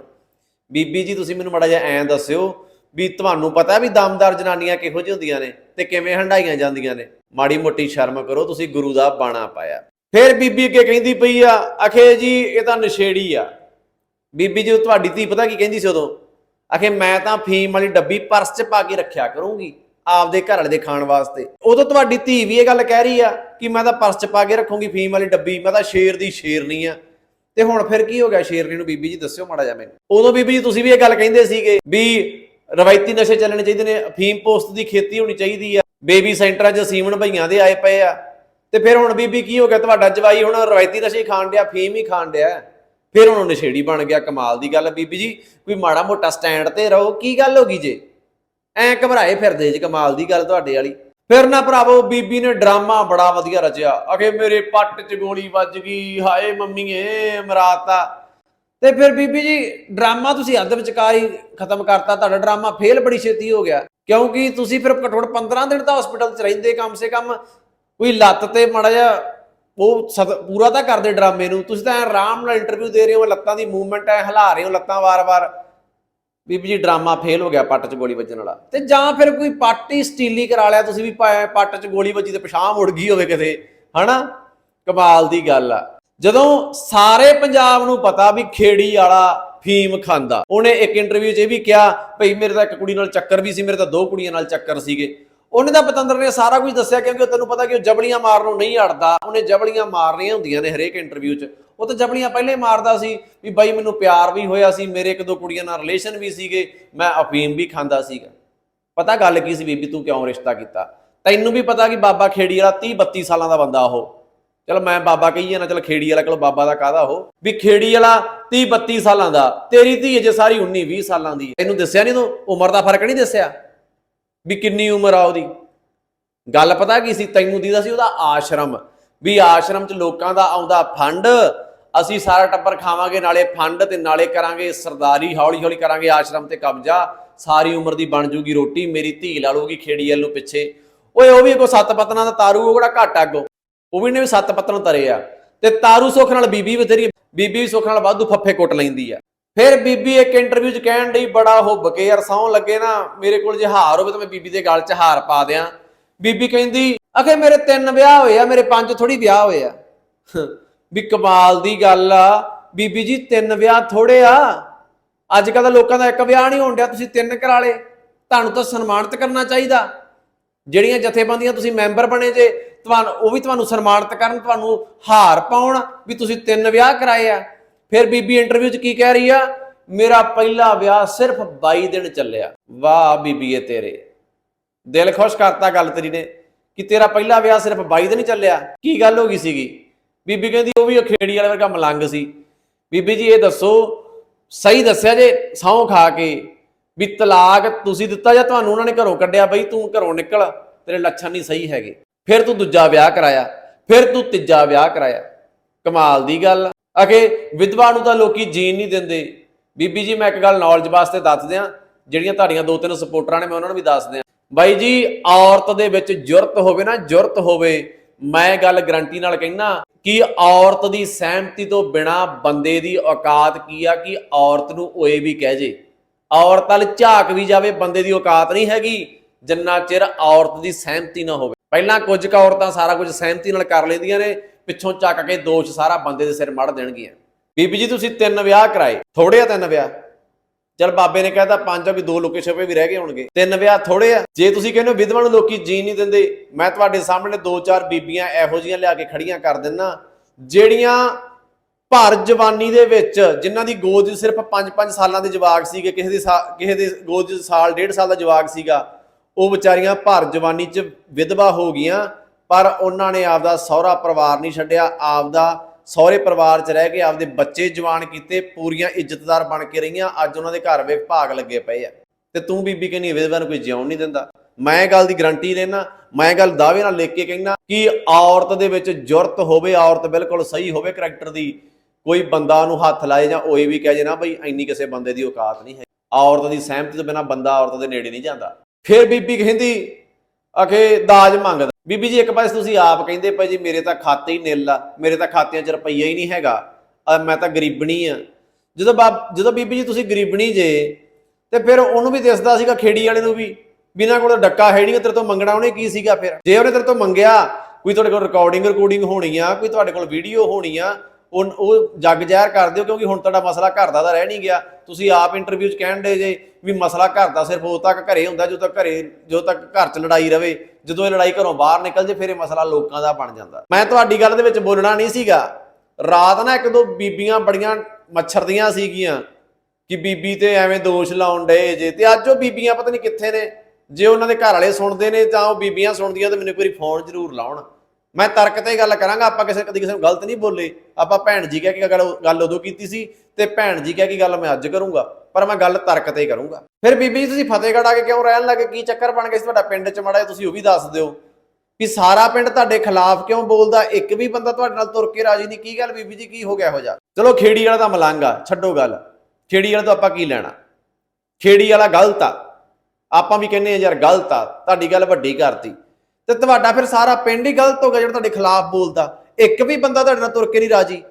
ਬੀਬੀ ਜੀ, ਤੁਸੀਂ ਮੈਨੂੰ ਮੜਾ ਜਿਹਾ ਐਂ ਦੱਸਿਓ ਵੀ ਤੁਹਾਨੂੰ ਪਤਾ ਵੀ ਦਮਦਾਰ ਜਨਾਨੀਆਂ ਕਿਹੋ ਜਿਹੀ ਹੁੰਦੀਆਂ ਨੇ ਤੇ ਕਿਵੇਂ ਹੰਡਾਈਆਂ ਜਾਂਦੀਆਂ ਨੇ। ਮਾੜੀ ਮੋਟੀ ਸ਼ਰਮ ਕਰੋ, ਤੁਸੀਂ ਗੁਰੂ ਦਾ ਬਾਣਾ ਪਾਇਆ। ਫਿਰ ਬੀਬੀ ਅੱਗੇ ਕਹਿੰਦੀ ਪਈ ਆ, ਅਖੇ ਜੀ, ਇਹ ਤਾਂ ਨਸ਼ੇੜੀ ਆ। ਬੀਬੀ ਜੀ, ਤੁਹਾਡੀ ਧੀ ਪਤਾ ਕੀ ਕਹਿੰਦੀ ਸੀ ਉਦੋਂ? ਆਖੇ ਮੈਂ ਤਾਂ ਫੀਮ ਵਾਲੀ ਡੱਬੀ ਪਰਸ 'ਚ ਪਾ ਕੇ ਰੱਖਿਆ ਕਰੂੰਗੀ ਆਪਦੇ ਘਰ ਵਾਲੇ ਦੇ ਖਾਣ ਵਾਸਤੇ। ਉਦੋਂ ਤੁਹਾਡੀ ਧੀ ਵੀ ਇਹ ਗੱਲ ਕਹਿ ਰਹੀ ਆ ਕਿ ਮੈਂ ਤਾਂ ਪਰਸ 'ਚ ਪਾ ਕੇ ਰੱਖੂੰਗੀ ਫੀਮ ਵਾਲੀ ਡੱਬੀ, ਮੈਂ ਤਾਂ ਸ਼ੇਰ ਦੀ ਸ਼ੇਰਨੀ ਆ। ਤੇ ਹੁਣ ਫਿਰ ਕੀ ਹੋ ਗਿਆ ਸ਼ੇਰਨੀ ਨੂੰ ਬੀਬੀ ਜੀ ਦੱਸਿਓ ਮਾੜਾ ਜਿਹਾ ਮੈਨੂੰ। ਉਦੋਂ ਬੀਬੀ ਜੀ ਤੁਸੀਂ ਵੀ ਇਹ ਗੱਲ ਕਹਿੰਦੇ ਸੀਗੇ ਵੀ ਰਵਾਇਤੀ ਨਸ਼ੇ ਚੱਲਣੇ ਚਾਹੀਦੇ ਨੇ, ਫੀਮ ਪੋਸਟ ਦੀ ਖੇਤੀ ਹੋਣੀ ਚਾਹੀਦੀ ਆ। ਬੇਬੀ ਸੈਂਟਰਾਂ 'ਚ ਸੀਮਨ ਭਈਆਂ ਦੇ ਆਏ ਪਏ ਆ। ਤੇ ਫਿਰ ਹੁਣ ਬੀਬੀ ਕੀ ਹੋ ਗਿਆ? ਤੁਹਾਡਾ ਜਵਾਈ ਹੁਣ ਰਵਾਇਤੀ ਨਸ਼ੇ ਹੀ ਖਾਣ ਡਿਆ, ਫੀਮ ਹੀ ਖਾਣ ਡਿਆ। ਫਿਰ ਹੁਣ ਨਸ਼ੇੜੀ ਬਣ ਗਿਆ, ਕਮਾਲ ਦੀ ਗੱਲ ਆ ਬੀਬੀ ਜੀ ਕੋਈ ਮਾੜਾ ਮੋਟਾ ਸਟੈਂਡ ਤੇ ਰਹੋ, ਕੀ ਗੱਲ ਹੋ ਗਈ ਜੇ? ਐ ਘਬਰਾਏ ਫਿਰਦੇ ਜੇ ਕਮਾਲ ਦੀ ਗੱਲ ਤੁਹਾਡੇ ਵਾਲੀ। ਫਿਰ ਨਾ ਭਰਾਵੋ, ਬੀਬੀ ਨੇ ਡਰਾਮਾ ਬੜਾ ਵਧੀਆ ਰਚਿਆ। ਅਗੇ ਮੇਰੇ ਪੱਟ 'ਚ ਗੋਲੀ ਵੱਜ ਗਈ, ਹਾਏ ਮੰਮੀਏ, ਮਰਾਤਾ। ਤੇ ਫਿਰ ਬੀਬੀ ਜੀ, ਡਰਾਮਾ ਤੁਸੀਂ ਅੱਧ ਵਿਚਕਾਰ ਹੀ ਖਤਮ ਕਰਤਾ, ਤੁਹਾਡਾ ਡਰਾਮਾ ਫੇਲ ਬੜੀ ਛੇਤੀ ਹੋ ਗਿਆ। ਕਿਉਂਕਿ ਤੁਸੀਂ ਫਿਰ ਘੱਟੋ ਘੱਟ 15 ਦਿਨ ਤਾਂ ਹਸਪੀਟਲ 'ਚ ਰਹਿੰਦੇ, ਕਮ ਸੇ ਕਮ ਕੋਈ ਲੱਤ ਤੇ ਮੜਾ ਜਾ ਉਹ ਸਦ- ਪੂਰਾ ਤਾਂ ਕਰਦੇ ਡਰਾਮੇ ਨੂੰ। ਤੁਸੀਂ ਤਾਂ ਆਰਾਮ ਨਾਲ ਇੰਟਰਵਿਊ ਦੇ ਰਹੇ ਹੋ, ਲੱਤਾਂ ਦੀ ਮੂਵਮੈਂਟ ਐ ਹਿਲਾ ਰਹੇ ਹੋ, ਲੱਤਾਂ ਵਾਰ-ਵਾਰ। ਬੀਬੀ ਜੀ, ਡਰਾਮਾ ਫੇਲ ਹੋ ਗਿਆ ਪੱਟ 'ਚ ਗੋਲੀ ਵੱਜਣ ਵਾਲਾ। ਤੇ ਜਾਂ ਫਿਰ ਕੋਈ ਪੱਟ ਹੀ ਸਟੀਲੀ ਕਰਾ ਲਿਆ, ਤੁਸੀਂ ਵੀ ਪੱਟ 'ਚ ਗੋਲੀ ਵੱਜੀ ਤੇ ਪਛਾਮ ਮੁੜ ਗਈ ਹੋਵੇ ਕਿਤੇ। ਹਨਾ? ਕਮਾਲ ਦੀ ਗੱਲ ਆ। ਜਦੋਂ ਸਾਰੇ ਪੰਜਾਬ ਨੂੰ ਪਤਾ ਵੀ ਖੇੜੀ ਵਾਲਾ ਫੀਮ ਖਾਂਦਾ, ਉਹਨੇ ਇੱਕ ਇੰਟਰਵਿਊ 'ਚ ਇਹ ਵੀ ਕਿਹਾ, ਭਈ ਮੇਰੇ ਤਾਂ ਇੱਕ ਕੁੜੀ ਨਾਲ ਚੱਕਰ ਵੀ ਸੀ, ਮੇਰੇ ਤਾਂ ਦੋ ਕੁੜੀਆਂ ਨਾਲ ਚੱਕਰ ਸੀਗੇ। ਉਹਨੇ ਤਾਂ ਪਤੰਦਰ ਨੇ ਸਾਰਾ ਕੁਝ ਦੱਸਿਆ ਕਿਉਂਕਿ ਤੈਨੂੰ ਪਤਾ ਕਿ ਉਹ ਜਬਲੀਆਂ ਮਾਰਨੋਂ ਨਹੀਂ ਅੜਦਾ। ਉਹਨੇ ਜਬਲੀਆਂ ਮਾਰਨੀਆਂ ਹੁੰਦੀਆਂ ਨੇ ਹਰੇਕ ਇੰਟਰਵਿਊ 'ਚ। ਉਹ ਤਾਂ ਜਬਲੀਆਂ ਪਹਿਲੇ ਮਾਰਦਾ ਸੀ ਵੀ ਬਾਈ ਮੈਨੂੰ ਪਿਆਰ ਵੀ ਹੋਇਆ ਸੀ, ਮੇਰੇ ਇੱਕ ਦੋ ਕੁੜੀਆਂ ਨਾਲ ਰਿਲੇਸ਼ਨ ਵੀ ਸੀਗੇ, ਮੈਂ ਅਫੀਮ ਵੀ ਖਾਂਦਾ ਸੀਗਾ। ਪਤਾ ਗੱਲ ਕੀ ਸੀ ਬੀਬੀ, ਤੂੰ ਕਿਉਂ ਰਿਸ਼ਤਾ ਕੀਤਾ? ਤੈਨੂੰ ਵੀ ਪਤਾ ਕਿ ਬਾਬਾ ਖੇੜੀ ਵਾਲਾ 30 32 ਸਾਲਾਂ ਦਾ ਬੰਦਾ ਉਹ। ਚਲ ਮੈਂ ਬਾਬਾ ਕਹੀਏ ਨਾ ਚਲ ਖੇੜੀ ਵਾਲਾ, ਚਲੋ ਬਾਬਾ ਦਾ ਕਾਹਦਾ ਉਹ? ਵੀ ਖੇੜੀ ਵਾਲਾ 30 32 ਸਾਲਾਂ ਦਾ, ਤੇਰੀ ਧੀ ਅਜੇ ਸਾਰੀ 19 20 ਸਾਲਾਂ ਦੀ ਇਹਨੂੰ ਦੱਸਿਆ ਨਹੀਂ ਤੂੰ? ਉਮਰ ਦਾ ਫ਼ਰਕ ਨਹੀਂ ਦੱਸਿਆ? ਵੀ ਕਿੰਨੀ ਉਮਰ ਆ ਉਹਦੀ? ਗੱਲ ਪਤਾ ਕੀ ਸੀ? ਤੈਨੂੰ ਦੀਦਾ ਸੀ ਉਹਦਾ ਆਸ਼ਰਮ। ਵੀ ਆਸ਼ਰਮ 'ਚ ਲੋਕਾਂ ਦਾ ਆਉਂਦਾ ਫੰਡ। ਅਸੀਂ ਸਾਰਾ ਟੱਬਰ ਖਾਵਾਂਗੇ, ਨਾਲੇ ਫੰਡ ਤੇ ਨਾਲੇ ਕਰਾਂਗੇ, ਸਰਦਾਰੀ ਹੌਲੀ ਹੌਲੀ ਕਰਾਂਗੇ ਆਸ਼ਰਮ ਤੇ ਕਬਜ਼ਾ। ਸਾਰੀ ਉਮਰ ਦੀ ਬਣ ਜੂਗੀ ਰੋਟੀ, ਮੇਰੀ ਧੀ ਲਾ ਲੂਗੀ ਖੇੜੀ ਵੱਲ ਨੂੰ ਪਿੱਛੇ। ਓਏ, ਉਹ ਵੀ ਕੋ ਸੱਤ ਪਤਨਾਂ ਦਾ ਤਾਰੂ, ਉਹ ਕਿਹੜਾ ਘੱਟ ਅੱਗੋ? ਉਹ ਵੀ ਨੇ ਵੀ ਸੱਤ ਪਤਨ ਤਰੇ ਆ। ਤੇ ਤਾਰੂ ਸੁੱਖ ਨਾਲ ਬੀਬੀ ਬਥੇਰੀ ਬੀਬੀ ਵੀ ਸੁੱਖ ਨਾਲ ਵਾਧੂ ਫੱਫੇ ਕੁੱਟ ਲੈਂਦੀ ਆ। ਫਿਰ ਬੀਬੀ ਇੱਕ ਇੰਟਰਵਿਊ 'ਚ ਕਹਿਣ ਡਈ, ਬੜਾ ਹੁੱਬ ਕੇ ਯਾਰ ਸੌਂ ਲੱਗੇ ਨਾ, ਮੇਰੇ ਕੋਲ ਜੇ ਹਾਰ ਹੋਵੇ ਤਾਂ ਮੈਂ ਬੀਬੀ ਦੇ ਗਲ 'ਚ ਹਾਰ ਪਾ ਦਿਆਂ। ਬੀਬੀ ਕਹਿੰਦੀ, ਅਖੇ ਮੇਰੇ ਤਿੰਨ ਵਿਆਹ ਹੋਏ ਆ, ਮੇਰੇ ਪੰਜ ਥੋੜੀ ਵਿਆਹ ਹੋਏ ਆ। ਵੀ ਕਮਾਲ ਦੀ ਗੱਲ ਆ, ਬੀਬੀ ਜੀ ਤਿੰਨ ਵਿਆਹ ਥੋੜੇ ਆ। ਅੱਜ ਕੱਲ ਲੋਕਾਂ ਦਾ ਇੱਕ ਵਿਆਹ ਨਹੀਂ ਹੋਣ ਡਿਆ, ਤੁਸੀਂ ਤਿੰਨ ਕਰਾ ਲੇ ਤੁਹਾਨੂੰ ਤਾਂ ਸਨਮਾਨਿਤ ਕਰਨਾ ਚਾਹੀਦਾ। ਜਿਹੜੀਆਂ ਜਥੇਬੰਦੀਆਂ ਤੁਸੀਂ ਮੈਂਬਰ ਬਣੇ ਜੇ, ਤੁਹਾਨੂੰ, ਉਹ ਵੀ ਤੁਹਾਨੂੰ ਸਨਮਾਨਿਤ ਕਰਨ, ਤੁਹਾਨੂੰ ਹਾਰ ਪਾਉਣ ਵੀ ਤੁਸੀਂ ਤਿੰਨ ਵਿਆਹ ਕਰਾਏ ਆ। ਫਿਰ ਬੀਬੀ ਇੰਟਰਵਿਊ 'ਚ ਕੀ ਕਹਿ ਰਹੀ ਆ? ਮੇਰਾ ਪਹਿਲਾ ਵਿਆਹ ਸਿਰਫ 22 ਦਿਨ ਚੱਲਿਆ। ਵਾਹ ਬੀਬੀਏ ਤੇਰੇ। ਦਿਲ ਖੁਸ਼ ਕਰਤਾ ਗੱਲ ਤੇਰੀ ਨੇ ਕਿ ਤੇਰਾ ਪਹਿਲਾ ਵਿਆਹ ਸਿਰਫ 22 ਦਿਨ ਚੱਲਿਆ। ਕੀ ਗੱਲ ਹੋ ਗਈ ਸੀਗੀ? ਬੀਬੀ ਕਹਿੰਦੀ ਉਹ ਵੀ ਅਖੇੜੀ ਵਾਲੇ ਵਰਗਾ ਮਲੰਗ ਸੀ। ਬੀਬੀ ਜੀ ਇਹ ਦੱਸੋ, ਸਹੀ ਦੱਸਿਆ ਜੇ ਸਹੁੰ ਖਾ ਕੇ ਵੀ ਤਲਾਕ ਤੁਸੀਂ ਦਿੱਤਾ ਜਾਂ ਤੁਹਾਨੂੰ ਉਹਨਾਂ ਨੇ ਘਰੋਂ ਕੱਢਿਆ ਬਈ ਤੂੰ ਘਰੋਂ ਨਿਕਲ, ਤੇਰੇ ਲੱਛਣ ਨਹੀਂ ਸਹੀ ਹੈਗੇ। ਫਿਰ ਤੂੰ ਦੂਜਾ ਵਿਆਹ ਕਰਾਇਆ, ਫਿਰ ਤੂੰ ਤੀਜਾ ਵਿਆਹ ਕਰਾਇਆ। ਕਮਾਲ ਦੀ ਗੱਲ। ਅਕੇ ਵਿਧਵਾ ਨੂੰ ਤਾਂ ਲੋਕੀ ਜੀਣ ਨਹੀਂ ਦਿੰਦੇ। ਬੀਬੀ ਜੀ, ਮੈਂ ਇੱਕ ਗੱਲ ਨੌਲੇਜ ਵਾਸਤੇ ਦੱਸ ਦਿਆਂ, ਜਿਹੜੀਆਂ ਤੁਹਾਡੀਆਂ ਦੋ ਤਿੰਨ ਸਪੋਰਟਰਾਂ ਨੇ, ਮੈਂ ਉਹਨਾਂ ਨੂੰ ਵੀ ਦੱਸ ਦਿਆਂ। ਬਾਈ ਜੀ, ਔਰਤ ਦੇ ਵਿੱਚ ਜੁਰਤ ਹੋਵੇ ਨਾ, ਜੁਰਤ ਹੋਵੇ, ਮੈਂ ਗੱਲ ਗਰੰਟੀ ਨਾਲ ਕਹਿਣਾ ਕਿ ਔਰਤ ਦੀ ਸਹਿਮਤੀ ਤੋਂ ਬਿਨਾ ਬੰਦੇ ਦੀ ਔਕਾਤ ਕੀ ਆ ਕਿ ਔਰਤ ਨੂੰ ਓਏ ਵੀ ਕਹਿ ਜੇ। ਔਰਤ ਵੱਲ ਝਾਕ ਵੀ ਜਾਵੇ, ਬੰਦੇ ਦੀ ਔਕਾਤ ਨਹੀਂ ਹੈਗੀ, ਜਿੰਨਾ ਚਿਰ ਔਰਤ ਦੀ ਸਹਿਮਤੀ ਨਾ ਹੋਵੇ। ਪਹਿਲਾਂ ਕੁਝ ਕੁ ਔਰਤਾਂ ਸਾਰਾ ਕੁਝ ਸਹਿਮਤੀ ਨਾਲ ਕਰ ਲੈਂਦੀਆਂ ਨੇ ਪਿੱਛੋਂ ਚੱਕ ਕੇ ਦੋਸ਼ ਸਾਰਾ ਬੰਦੇ ਦੇ ਸਿਰ ਮੜ ਦੇਣਗੀਆਂ। ਬੀਬੀ ਜੀ, ਤੁਸੀਂ ਤਿੰਨ ਵਿਆਹ ਕਰਾਏ। ਥੋੜੇ ਆ ਤਿੰਨ ਵਿਆਹ। ਚਲ ਬਾਬੇ ਨੇ ਕਹਿਤਾ ਪੰਜ ਵੀ ਦੋ ਲੁਕੇ ਛਪੇ ਵੀ ਰਹਿ ਗਏ ਹੋਣਗੇ। ਤਿੰਨ ਵਿਆਹ ਥੋੜੇ ਆ। ਜੇ ਤੁਸੀਂ ਕਹਿੰਦੇ ਹੋ ਵਿਧਵਾ ਨੂੰ ਲੋਕੀ ਜੀਣ ਨਹੀਂ ਦਿੰਦੇ, ਮੈਂ ਤੁਹਾਡੇ ਸਾਹਮਣੇ ਦੋ ਚਾਰ ਬੀਬੀਆਂ ਇਹੋ ਜੀਆਂ ਲਿਆ ਕੇ ਖੜੀਆਂ ਕਰ ਦਿੰਨਾ। ਜਿਹੜੀਆਂ ਭਰ ਜਵਾਨੀ ਦੇ ਵਿੱਚ, ਜਿਨ੍ਹਾਂ ਦੀ ਗੋਦ ਸਿਰਫ 5-5 ਸਾਲਾਂ ਦੇ ਜਵਾਕ ਸੀਗੇ, ਕਿਸੇ ਦੀ ਸਾ- ਕਿਸੇ ਦੇ ਗੋਦ ਸਾਲ, ਡੇਢ ਸਾਲ ਦਾ ਜਵਾਕ ਸੀਗਾ, ਉਹ ਵਿਚਾਰੀਆਂ ਭਰ ਜਵਾਨੀ 'ਚ ਵਿਧਵਾ ਹੋ ਗਈਆਂ। ਪਰ ਉਹਨਾਂ ਨੇ ਆਪਦਾ ਸਹੁਰਾ ਪਰਿਵਾਰ ਨਹੀਂ ਛੱਡਿਆ, ਆਪਦਾ ਸਹੁਰੇ ਪਰਿਵਾਰ 'ਚ ਰਹਿ ਕੇ ਆਪਦੇ ਬੱਚੇ ਜਵਾਨ ਕੀਤੇ, ਪੂਰੀਆਂ ਇੱਜ਼ਤਦਾਰ ਬਣ ਕੇ ਰਹੀਆਂ, ਅੱਜ ਉਹਨਾਂ ਦੇ ਘਰ ਵੇਖ ਭਾਗ ਲੱਗੇ ਪਏ ਆ। ਤੇ ਤੂੰ ਬੀਬੀ ਕਹਿੰਦੀ ਵਿਧਵਾ ਨੂੰ ਕੋਈ ਜਿਉਣ ਨਹੀਂ ਦਿੰਦਾ। ਮੈਂ ਇਹ ਗੱਲ ਦੀ ਗਰੰਟੀ ਲੈਣਾ ਮੈਂ ਇਹ ਗੱਲ ਦਾਅਵੇ ਨਾਲ ਲਿਖ ਕੇ ਕਹਿੰਦਾ ਕਿ ਔਰਤ ਦੇ ਵਿੱਚ ਜੁਰਤ ਹੋਵੇ, ਔਰਤ ਬਿਲਕੁਲ ਸਹੀ ਹੋਵੇ ਕਰੈਕਟਰ ਦੀ, ਕੋਈ ਬੰਦਾ ਨੂੰ ਹੱਥ ਲਾਏ ਜਾਂ ਓਏ ਵੀ ਕਹੇ ਜੇ ਨਾ ਬਈ, ਇੰਨੀ ਕਿਸੇ ਬੰਦੇ ਦੀ ਔਕਾਤ ਨਹੀਂ ਹੈ ਔਰਤ ਦੀ ਸਹਿਮਤੀ ਤੋਂ ਬਿਨਾ ਬੰਦਾ ਔਰਤ ਦੇ ਨੇੜੇ ਨਹੀਂ ਜਾਂਦਾ। ਫਿਰ ਬੀਬੀ ਕਹਿੰਦੀ ਅਖੇ ਦਾਜ ਮੰਗਦਾ। ਬੀਬੀ ਜੀ, ਇੱਕ ਪਾਸੇ ਤੁਸੀਂ ਆਪ ਕਹਿੰਦੇ ਪਏ ਜੀ, ਮੇਰੇ ਤਾਂ ਖਾਤੇ ਹੀ ਨਿੱਲ ਆ, ਮੇਰੇ ਤਾਂ ਖਾਤਿਆਂ 'ਚ ਰੁਪਈਆ ਹੀ ਨਹੀਂ ਹੈਗਾ। ਮੈਂ ਤਾਂ ਗਰੀਬਣੀ ਆ। ਜਦੋਂ ਬਾਬ, ਜਦੋਂ ਬੀਬੀ ਜੀ ਤੁਸੀਂ ਗਰੀਬਣੀ ਜੇ, ਤੇ ਫਿਰ ਉਹਨੂੰ ਵੀ ਦਿਸਦਾ ਸੀਗਾ ਖੇੜੀ ਵਾਲੇ ਨੂੰ ਵੀ ਬਿਨਾਂ ਕੋਲ ਡੱਕਾ ਹੈ ਨਹੀਂ ਤੇਰੇ ਤੋਂ ਮੰਗਣਾ ਉਹਨੇ ਕੀ ਸੀਗਾ ਫਿਰ? ਜੇ ਉਹਨੇ ਤੇਰੇ ਤੋਂ ਮੰਗਿਆ, ਕੋਈ ਤੁਹਾਡੇ ਕੋਲ ਰਿਕਾਰਡਿੰਗ ਰਿਕਾਰਡਿੰਗ ਹੋਣੀ ਆ, ਕੋਈ ਤੁਹਾਡੇ ਕੋਲ ਵੀਡੀਓ ਹੋਣੀ ਆ ਉਹ ਉਹ ਜੱਗ ਜ਼ਹਿਰ ਕਰ ਦਿਓ ਕਿਉਂਕਿ ਹੁਣ ਤੁਹਾਡਾ ਮਸਲਾ ਘਰ ਦਾ ਤਾਂ ਰਹਿ ਨਹੀਂ ਗਿਆ। ਤੁਸੀਂ ਆਪ ਇੰਟਰਵਿਊ 'ਚ ਕਹਿਣ ਦੇ ਜੇ ਵੀ ਮਸਲਾ ਘਰ ਦਾ ਸਿਰਫ ਉਦੋਂ ਤੱਕ ਘਰੇ ਹੁੰਦਾ, ਜਦੋਂ ਤੱਕ ਘਰੇ ਜਦੋਂ ਤੱਕ ਘਰ 'ਚ ਲੜਾਈ ਰਵੇ। ਜਦੋਂ ਇਹ ਲੜਾਈ ਘਰੋਂ ਬਾਹਰ ਨਿਕਲ ਜੇ, ਫਿਰ ਇਹ ਮਸਲਾ ਲੋਕਾਂ ਦਾ ਬਣ ਜਾਂਦਾ। ਮੈਂ ਤੁਹਾਡੀ ਗੱਲ ਦੇ ਵਿੱਚ ਬੋਲਣਾ ਨਹੀਂ ਸੀਗਾ। ਰਾਤ ਨਾ ਇੱਕ ਦੋ ਬੀਬੀਆਂ ਬੜੀਆਂ ਮੱਛਰਦੀਆਂ ਸੀਗੀਆਂ ਕਿ ਬੀਬੀ ਤੇ ਐਵੇਂ ਦੋਸ਼ ਲਾਉਣ ਡਏ ਜੇ। ਤੇ ਅੱਜ ਉਹ ਬੀਬੀਆਂ ਪਤਾ ਨਹੀਂ ਕਿੱਥੇ ਨੇ। ਜੇ ਉਹਨਾਂ ਦੇ ਘਰ ਵਾਲੇ ਸੁਣਦੇ ਨੇ ਤਾਂ ਉਹ ਬੀਬੀਆਂ ਸੁਣਦੀਆਂ ਤਾਂ ਮੈਨੂੰ ਕੋਈ ਫੋਨ ਜ਼ਰੂਰ ਲਾਉਣ। ਮੈਂ ਤਰਕ ਤੇ ਗੱਲ ਕਰਾਂਗਾ, ਆਪਾਂ ਕਿਸੇ ਕਦੀ ਕਿਸੇ ਨੂੰ ਗਲਤ ਨਹੀਂ ਬੋਲੇ। ਆਪਾਂ ਭੈਣ ਜੀ ਕਹਿ ਕੇ ਗੱਲ ਗੱਲ ਉਦੋਂ ਕੀਤੀ ਸੀ ਤੇ ਭੈਣ ਜੀ ਕਹਿ ਕੇ ਗੱਲ ਮੈਂ ਅੱਜ ਕਰੂੰਗਾ, ਪਰ ਮੈਂ ਗੱਲ ਤਰਕ ਤੇ ਕਰੂੰਗਾ। ਫਿਰ ਬੀਬੀ ਜੀ, ਤੁਸੀਂ ਫਤਿਹਗੜ੍ਹ ਆ ਕੇ ਕਿਉਂ ਰਹਿਣ ਲੱਗੇ? ਕੀ ਚੱਕਰ ਬਣ ਗਿਆ ਸੀ ਤੁਹਾਡਾ ਪਿੰਡ ਚ ਮੜਾ ਤੁਸੀਂ ਉਹ ਵੀ ਦੱਸ ਦਿਓ ਵੀ ਸਾਰਾ ਪਿੰਡ ਤੁਹਾਡੇ ਖਿਲਾਫ ਕਿਉਂ ਬੋਲਦਾ? ਇੱਕ ਵੀ ਬੰਦਾ ਤੁਹਾਡੇ ਨਾਲ ਤੁਰ ਕੇ ਰਾਜੀ ਨਹੀਂ। ਕੀ ਗੱਲ ਬੀਬੀ ਜੀ, ਕੀ ਹੋ ਗਿਆ ਹੋ ਜਾ ਚਲੋ, ਖੇੜੀ ਵਾਲਾ ਤਾਂ ਮਲੰਗ ਆ ਛੱਡੋ ਗੱਲ। ਖੇੜੀ ਵਾਲਾ ਤੋਂ ਆਪਾਂ ਕੀ ਲੈਣਾ? ਖੇੜੀ ਵਾਲਾ ਗਲਤ ਆ। ਆਪਾਂ ਵੀ ਕਹਿੰਦੇ ਆ ਯਾਰ ਗਲਤ ਆ, ਤੁਹਾਡੀ ਗੱਲ ਵੱਡੀ ਕਰਤੀ। ਤੇ ਤੁਹਾਡਾ ਫਿਰ ਸਾਰਾ ਪਿੰਡ ਹੀ ਗਲਤ ਹੋ ਗਿਆ ਜਿਹੜਾ ਤੁਹਾਡੇ ਖਿਲਾਫ ਬੋਲਦਾ। ਇੱਕ ਵੀ ਬੰਦਾ ਤੁਹਾਡੇ ਨਾਲ ਤੁਰ ਕੇ ਨਹੀਂ ਰਾਜੀ।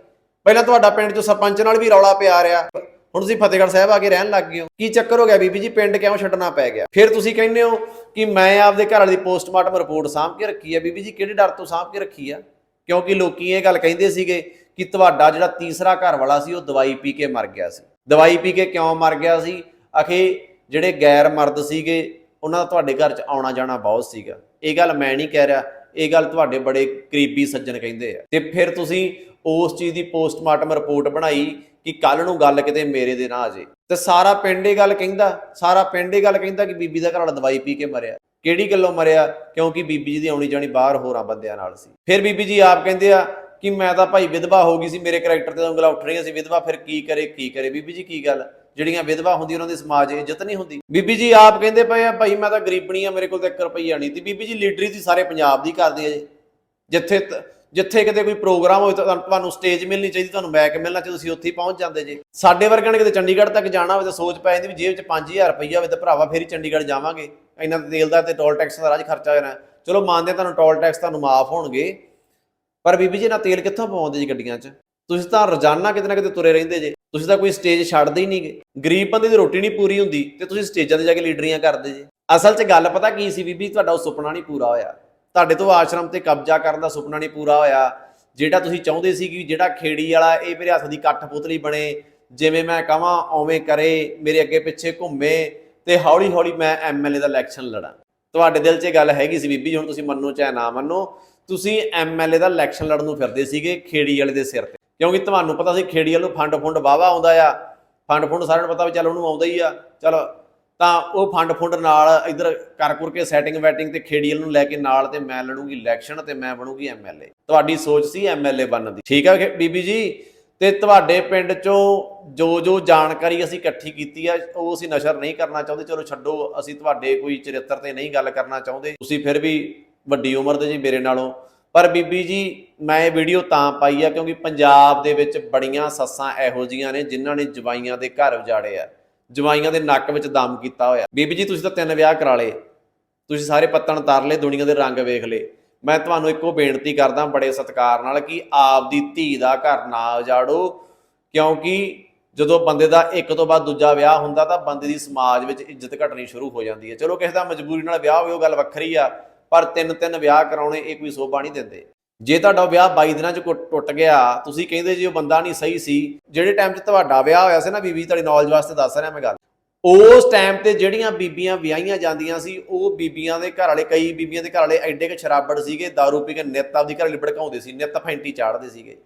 ਪਹਿਲਾਂ ਤੁਹਾਡਾ ਪਿੰਡ ਚੋਂ ਸਰਪੰਚ ਨਾਲ ਵੀ ਰੌਲਾ ਪਿਆ ਰਿਹਾ। ਹੁਣ ਤੁਸੀਂ ਫਤਿਹਗੜ੍ਹ ਸਾਹਿਬ ਆ ਕੇ ਰਹਿਣ ਲੱਗ ਗਏ ਹੋ। ਕੀ ਚੱਕਰ ਹੋ ਗਿਆ ਬੀਬੀ ਜੀ? ਪਿੰਡ ਕਿਉਂ ਛੱਡਣਾ ਪੈ ਗਿਆ? ਫਿਰ ਤੁਸੀਂ ਕਹਿੰਦੇ ਹੋ ਕਿ ਮੈਂ ਆਪਦੇ ਘਰ ਵਾਲੀ ਦੀ ਪੋਸਟਮਾਰਟਮ ਰਿਪੋਰਟ ਸਾਂਭ ਕੇ ਰੱਖੀ ਆ। ਬੀਬੀ ਜੀ, ਕਿਹੜੇ ਡਰ ਤੋਂ ਸਾਂਭ ਕੇ ਰੱਖੀ ਆ? ਕਿਉਂਕਿ ਲੋਕੀ ਇਹ ਗੱਲ ਕਹਿੰਦੇ ਸੀਗੇ ਕਿ ਤੁਹਾਡਾ ਜਿਹੜਾ ਤੀਸਰਾ ਘਰ ਵਾਲਾ ਸੀ, ਉਹ ਦਵਾਈ ਪੀ ਕੇ ਮਰ ਗਿਆ ਸੀ। ਦਵਾਈ ਪੀ ਕੇ ਕਿਉਂ ਮਰ ਗਿਆ ਸੀ? ਅਖੇ ਜਿਹੜੇ ਗੈਰ ਮਰਦ ਸੀਗੇ, ਉਹਨਾਂ ਦਾ ਤੁਹਾਡੇ ਘਰ 'ਚ ਆਉਣਾ ਜਾਣਾ ਬਹੁਤ ਸੀਗਾ। ਇਹ ਗੱਲ ਮੈਂ ਨਹੀਂ ਕਹਿ ਰਿਹਾ, ਇਹ ਗੱਲ ਤੁਹਾਡੇ ਬੜੇ ਕਰੀਬੀ ਸੱਜਣ ਕਹਿੰਦੇ ਆ। ਤੇ ਫਿਰ ਤੁਸੀਂ ਉਸ ਚੀਜ਼ ਦੀ ਪੋਸਟਮਾਰਟਮ ਰਿਪੋਰਟ ਬਣਾਈ ਕਿ ਕੱਲ ਨੂੰ ਗੱਲ ਕਿਤੇ ਮੇਰੇ ਦੇ ਨਾ ਆ ਜੇ। ਤੇ ਸਾਰਾ ਪਿੰਡ ਇਹ ਗੱਲ ਕਹਿੰਦਾ, ਸਾਰਾ ਪਿੰਡ ਇਹ ਗੱਲ ਕਹਿੰਦਾ ਕਿ ਬੀਬੀ ਦਾ ਘਰ ਵਾਲਾ ਦਵਾਈ ਪੀ ਕੇ ਮਰਿਆ। ਕਿਹੜੀ ਗੱਲੋਂ ਮਰਿਆ? ਕਿਉਂਕਿ ਬੀਬੀ ਜੀ ਦੀ ਆਉਣੀ ਜਾਣੀ ਬਾਹਰ ਹੋਰਾਂ ਬੰਦਿਆਂ ਨਾਲ ਸੀ। ਫਿਰ ਬੀਬੀ ਜੀ ਆਪ ਕਹਿੰਦੇ ਆ ਕਿ ਮੈਂ ਤਾਂ ਭਾਈ ਵਿਧਵਾ ਹੋ ਗਈ ਸੀ, ਮੇਰੇ ਕਰੈਕਟਰ ਤੇ ਉਂਗਲਾਂ ਉੱਠ ਰਹੀਆਂ ਸੀ। ਵਿਧਵਾ ਫਿਰ ਕੀ ਕਰੇ ਕੀ ਕਰੇ? ਬੀਬੀ ਜੀ ਕੀ ਗੱਲ? ਜਿਹੜੀਆਂ ਵਿਧਵਾ ਹੁੰਦੀਆਂ, ਉਹਨਾਂ ਦੀ ਸਮਾਜ ਇੱਜ਼ਤ ਨਹੀਂ ਹੁੰਦੀ। ਬੀਬੀ ਜੀ ਆਪ ਕਹਿੰਦੇ ਪਏ ਆ, ਭਾਈ ਮੈਂ ਤਾਂ ਗਰੀਬਣੀ ਆ, ਮੇਰੇ ਕੋਲ ਤਾਂ 1 ਰੁਪਈਆ ਨਹੀਂ। ਤੇ ਬੀਬੀ ਜੀ ਲੀਡਰੀ ਦੀ ਸਾਰੇ ਪੰਜਾਬ ਦੀ ਕਰਦੇ ਆ ਜੀ। ਜਿੱਥੇ ਤ- ਜਿੱਥੇ ਕਿਤੇ ਕੋਈ ਪ੍ਰੋਗਰਾਮ ਹੋਵੇ, ਤਾਂ ਤੁਹਾਨੂੰ ਸਟੇਜ ਮਿਲਣੀ ਚਾਹੀਦੀ, ਤੁਹਾਨੂੰ ਮੈਕ ਮਿਲਣਾ ਚਾਹੀਦਾ, ਤੁਸੀਂ ਉੱਥੇ ਹੀ ਪਹੁੰਚ ਜਾਂਦੇ ਜੇ। ਸਾਡੇ ਵਰਗਿਆਂ ਨੇ ਕਿਤੇ ਚੰਡੀਗੜ੍ਹ ਤੱਕ ਜਾਣਾ ਹੋਵੇ ਤਾਂ ਸੋਚ ਪੈ ਜਾਂਦੀ ਵੀ ਜੇਬ 'ਚ 5000 ਰੁਪਈਆ ਹੋਵੇ ਤਾਂ ਭਰਾਵਾ ਫੇਰ ਹੀ ਚੰਡੀਗੜ੍ਹ ਜਾਵਾਂਗੇ। ਇੰਨਾ ਤਾਂ ਤੇਲ ਦਾ ਤੇ ਟੋਲ ਟੈਕਸ ਦਾ ਰਾਜ ਖਰਚਾ ਹੋ ਜਾਣਾ। ਚਲੋ ਮੰਨਦੇ ਹਾਂ ਤੁਹਾਨੂੰ ਟੋਲ ਟੈਕਸ ਤੁਹਾਨੂੰ ਮਾਫ ਹੋਣਗੇ, ਪਰ ਬੀਬੀ ਜੀ ਨਾ ਤੇਲ ਕਿੱਥੋਂ ਪਵਾਉਂਦੇ ਜੀ ਗੱਡੀਆਂ 'ਚ? ਤੁਸੀਂ ਤਾਂ ਰੋਜ਼ਾਨਾ ਕਿਤੇ ਨਾ ਕਿਤੇ ਤੁਰੇ ਰਹਿੰਦੇ ਜੇ। ਤੁਸੀਂ ਤਾਂ ਕੋਈ ਸਟੇਜ ਛੱਡਦੇ ਹੀ ਨਹੀਂਗੇ। ਗਰੀਬ ਬੰਦੇ ਦੀ ਰੋਟੀ ਨਹੀਂ ਪੂਰੀ ਹੁੰਦੀ ਤੇ ਤੁਸੀਂ ਸਟੇਜਾਂ ਤੇ ਜਾ ਕੇ ਲੀਡਰੀਆਂ ਕਰਦੇ ਜੇ। ਅਸਲ 'ਚ ਗੱਲ ਪਤਾ ਕੀ ਸੀ ਬੀਬੀ? ਤੁਹਾਡਾ ਉਹ ਸੁਪਨਾ ਨਹੀਂ ਪੂਰਾ ਹੋਇਆ। ਤੁਹਾਡੇ ਤੋਂ ਆਸ਼ਰਮ ਤੇ ਕਬਜ਼ਾ ਕਰਨ ਦਾ ਸੁਪਨਾ ਨਹੀਂ ਪੂਰਾ ਹੋਇਆ। ਜਿਹੜਾ ਤੁਸੀਂ ਚਾਹੁੰਦੇ ਸੀ ਕਿ ਜਿਹੜਾ ਖੇੜੀ ਵਾਲਾ ਇਹ ਮੇਰੇ ਹੱਥ ਦੀ ਕੱਠ ਪੁਤਲੀ ਬਣੇ, ਜਿਵੇਂ ਮੈਂ ਕਹਾਂ ਓਵੇਂ ਕਰੇ, ਮੇਰੇ ਅੱਗੇ ਪਿੱਛੇ ਘੁੰਮੇ ਤੇ ਹੌਲੀ ਹੌਲੀ ਮੈਂ ਐਮਐਲਏ ਦਾ ਇਲੈਕਸ਼ਨ ਲੜਾਂ। ਤੁਹਾਡੇ ਦਿਲ 'ਚ ਇਹ ਗੱਲ ਹੈਗੀ ਸੀ ਬੀਬੀ, ਹੁਣ ਤੁਸੀਂ ਮੰਨੋ ਚਾਹੇ ਨਾ ਮੰਨੋ। ਤੁਸੀਂ ਐਮਐਲਏ ਦਾ ਇਲੈਕਸ਼ਨ ਲੜਨ ਨੂੰ ਫਿਰਦੇ ਸੀਗੇ ਖੇੜੀ ਵਾਲੇ ਦੇ ਸਿਰ ਕਿਉਂਕਿ ਤੁਹਾਨੂੰ ਪਤਾ ਸੀ ਖੇੜੀ ਵਾਲੋਂ ਫੰਡ ਫੁੰਡ ਵਾਵਾ ਆਉਂਦਾ ਆ, ਫੰਡ ਫੁੰਡ ਸਾਰਿਆਂ ਨੂੰ ਪਤਾ ਵੀ ਚੱਲ ਉਹਨੂੰ ਆਉਂਦਾ ਹੀ ਆ। ਚਲ ਤਾਂ ਉਹ ਫੰਡ ਫੁੰਡ ਨਾਲ ਇਧਰ ਕਰ ਕੁਰ ਕੇ ਸੈਟਿੰਗ ਵੈਟਿੰਗ ਤੇ ਖੇੜੀ ਨੂੰ ਲੈ ਕੇ ਨਾਲ ਤੇ ਮੈਂ ਲੜੂਗੀ ਇਲੈਕਸ਼ਨ ਤੇ ਮੈਂ ਬਣੂਗੀ ਐਮਐਲਏ ਤੁਹਾਡੀ ਸੋਚ ਸੀ ਐਮਐਲਏ ਬਣਨ ਦੀ। ਠੀਕ ਆ ਬੀਬੀ ਜੀ, ਤੇ ਤੁਹਾਡੇ ਪਿੰਡ ਚੋਂ ਜੋ ਜੋ ਜਾਣਕਾਰੀ ਅਸੀਂ ਇਕੱਠੀ ਕੀਤੀ ਆ, ਉਹ ਅਸੀਂ ਨਸ਼ਰ ਨਹੀਂ ਕਰਨਾ ਚਾਹੁੰਦੇ। ਚਲੋ ਛੱਡੋ, ਅਸੀਂ ਤੁਹਾਡੇ ਕੋਈ ਚਰਿੱਤਰ ਤੇ ਨਹੀਂ ਗੱਲ ਕਰਨਾ ਚਾਹੁੰਦੇ। ਤੁਸੀਂ ਫਿਰ ਵੀ ਵੱਡੀ ਉਮਰ ਦੇ ਜੀ ਮੇਰੇ ਨਾਲੋਂ। ਪਰ ਬੀਬੀ ਜੀ, ਮੈਂ ਇਹ ਵੀਡੀਓ ਤਾਂ ਪਾਈ ਆ ਕਿਉਂਕਿ ਪੰਜਾਬ ਦੇ ਵਿੱਚ ਬੜੀਆਂ ਸੱਸਾਂ ਇਹੋ ਜੀਆਂ ਨੇ ਜਿਨ੍ਹਾਂ ਨੇ ਜਵਾਈਆਂ ਦੇ ਘਰ ਉਜਾੜੇ ਆ, ਜਵਾਈਆਂ ਦੇ ਨੱਕ ਵਿੱਚ ਦਮ ਕੀਤਾ ਹੋਇਆ। ਬੀਬੀ ਜੀ, ਤੁਸੀਂ ਤਾਂ ਤਿੰਨ ਵਿਆਹ ਕਰਾ ਲਏ, ਤੁਸੀਂ ਸਾਰੇ ਪੱਤਣ ਤਾਰ ਲਏ, ਦੁਨੀਆ ਦੇ ਰੰਗ ਵੇਖ ਲਏ। ਮੈਂ ਤੁਹਾਨੂੰ ਇੱਕੋ ਬੇਨਤੀ ਕਰਦਾ ਬੜੇ ਸਤਿਕਾਰ ਨਾਲ ਕਿ ਆਪਦੀ ਧੀ ਦਾ ਘਰ ਨਾ ਉਜਾੜੋ, ਕਿਉਂਕਿ ਜਦੋਂ ਬੰਦੇ ਦਾ ਇੱਕ ਤੋਂ ਬਾਅਦ ਦੂਜਾ ਵਿਆਹ ਹੁੰਦਾ ਤਾਂ ਬੰਦੇ ਦੀ ਸਮਾਜ ਵਿੱਚ ਇੱਜ਼ਤ ਘਟਣੀ ਸ਼ੁਰੂ ਹੋ ਜਾਂਦੀ ਹੈ। ਚਲੋ ਕਿਸੇ ਦਾ ਮਜਬੂਰੀ ਨਾਲ ਵਿਆਹ ਹੋਵੇ, ਉਹ ਗੱਲ ਵੱਖਰੀ ਆ ਪਰ ਤਿੰਨ ਤਿੰਨ ਵਿਆਹ ਕਰਾਉਣੇ ਇਹ ਕੋਈ ਸੋਭਾ ਨਹੀਂ ਦਿੰਦੇ। ਜੇ ਤੁਹਾਡਾ ਵਿਆਹ 22 ਦਿਨਾਂ ਚ ਕੁ- ਟੁੱਟ ਗਿਆ, ਤੁਸੀਂ ਕਹਿੰਦੇ ਜੀ ਉਹ ਬੰਦਾ ਨਹੀਂ ਸਹੀ ਸੀ, ਜਿਹੜੇ ਟਾਈਮ 'ਚ ਤੁਹਾਡਾ ਵਿਆਹ ਹੋਇਆ ਸੀ ਨਾ ਬੀਬੀ, ਤੁਹਾਡੀ ਨੌਲੇਜ ਵਾਸਤੇ ਦੱਸ ਰਿਹਾ ਮੈਂ ਗੱਲ। ਉਸ ਟਾਈਮ ਤੇ ਜਿਹੜੀਆਂ ਬੀਬੀਆਂ ਵਿਆਹੀਆਂ ਜਾਂਦੀਆਂ ਸੀ, ਉਹ ਬੀਬੀਆਂ ਦੇ ਘਰ ਵਾਲੇ, ਕਈ ਬੀਬੀਆਂ ਦੇ ਘਰ ਵਾਲੇ ਐਡੇ ਕੁ ਸ਼ਰਾਬੜ ਸੀਗੇ, दारू ਪੀ ਕੇ ਨਿੱਤ ਆਪਦੀ ਘਰ ਵਾਲੀ ਭੜਕਾਉਂਦੇ ਸੀ, ਨਿੱਤ ਫੈਂਟੀ ਚਾੜਦੇ ਸੀਗੇ।